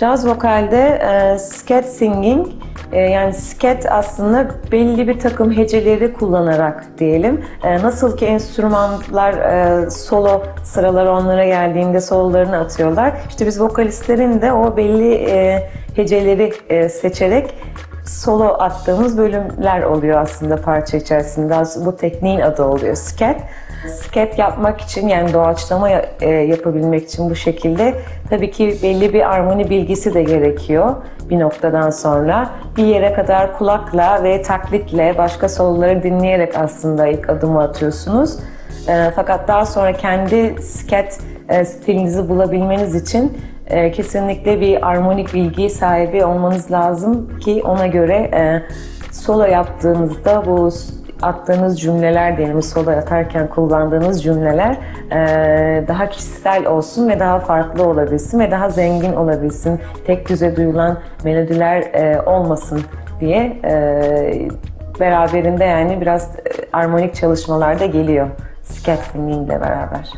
Caz vokalde e, scat singing e, yani scat aslında belli bir takım heceleri kullanarak diyelim. E, nasıl ki enstrümanlar e, solo sıraları onlara geldiğinde sololarını atıyorlar. İşte biz vokalistlerin de o belli e, heceleri e, seçerek solo attığımız bölümler oluyor aslında parça içerisinde. Bu tekniğin adı oluyor scat. Sket yapmak için yani doğaçlama e, yapabilmek için bu şekilde tabii ki belli bir armoni bilgisi de gerekiyor bir noktadan sonra. Bir yere kadar kulakla ve taklitle başka soloları dinleyerek aslında ilk adımı atıyorsunuz. E, fakat daha sonra kendi sket e, stilinizi bulabilmeniz için kesinlikle bir armonik bilgi sahibi olmanız lazım ki ona göre solo yaptığınızda bu attığınız cümleler diyelim solo atarken kullandığınız cümleler e, daha kişisel olsun ve daha farklı olabilsin ve daha zengin olabilsin. Tek düze duyulan melodiler e, olmasın diye e, beraberinde yani biraz e, armonik çalışmalar da geliyor. Scat ile beraber.